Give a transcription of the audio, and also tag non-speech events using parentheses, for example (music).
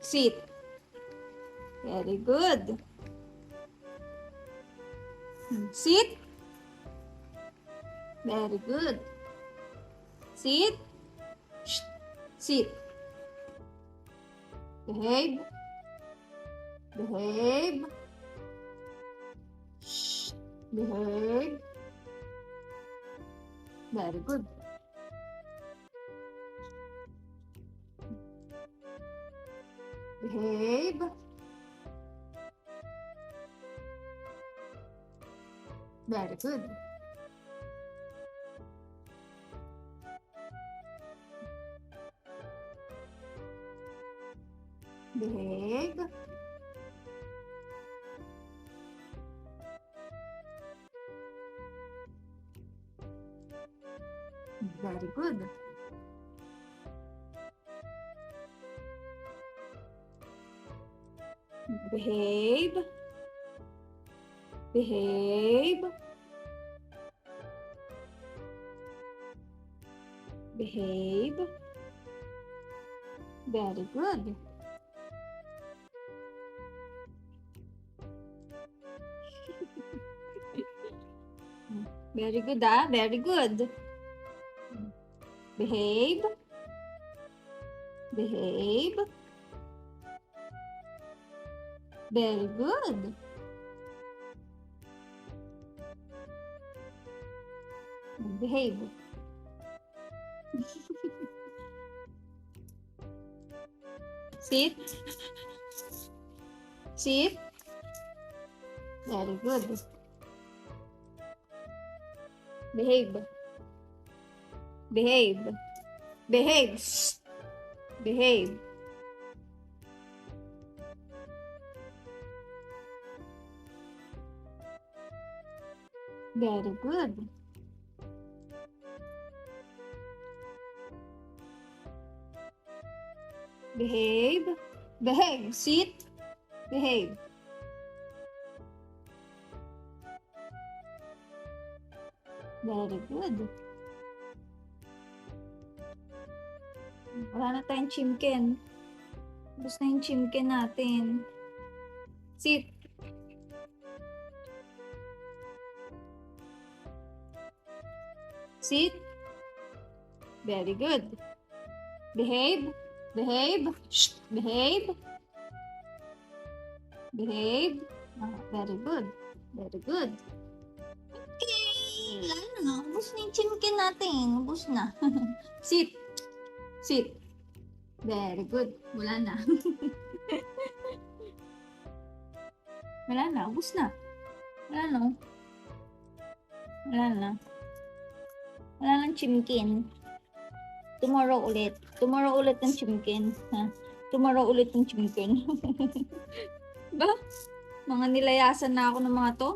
Sit. Very good. Sit. Very good. Sit. Shh. Sit. Behave. Behave. Shh. Behave. Very good. Behave. Very good. Behave. Very good. Behave. Behave. Behave. Very good. Very good, ah. Very good. Behave. Behave. Very good. Behave. (laughs) Sit. Sit. Very good. Behave. Behave. Behave. Behave. Very good. Behave. Behave. Sit. Behave. Very good. Wala na tayong chimken. Tapos na yung chimken natin. Sit. Sit. Very good. Behave. Behave. Shh. Behave. Behave. Ah, very good. Very good. Okay. Wala na. Ubus na yung chimkin natin. Ubus na. (laughs) Sit. Sit. Very good. Wala na. (laughs) Wala na. Ubus na. Wala na. Wala na. Wala nang chimkin. Tomorrow ulit. Tomorrow ulit ng chimkin. Ha? Tomorrow ulit ng chimkin. (laughs) ba? Mga nilayasan na ako ng mga to.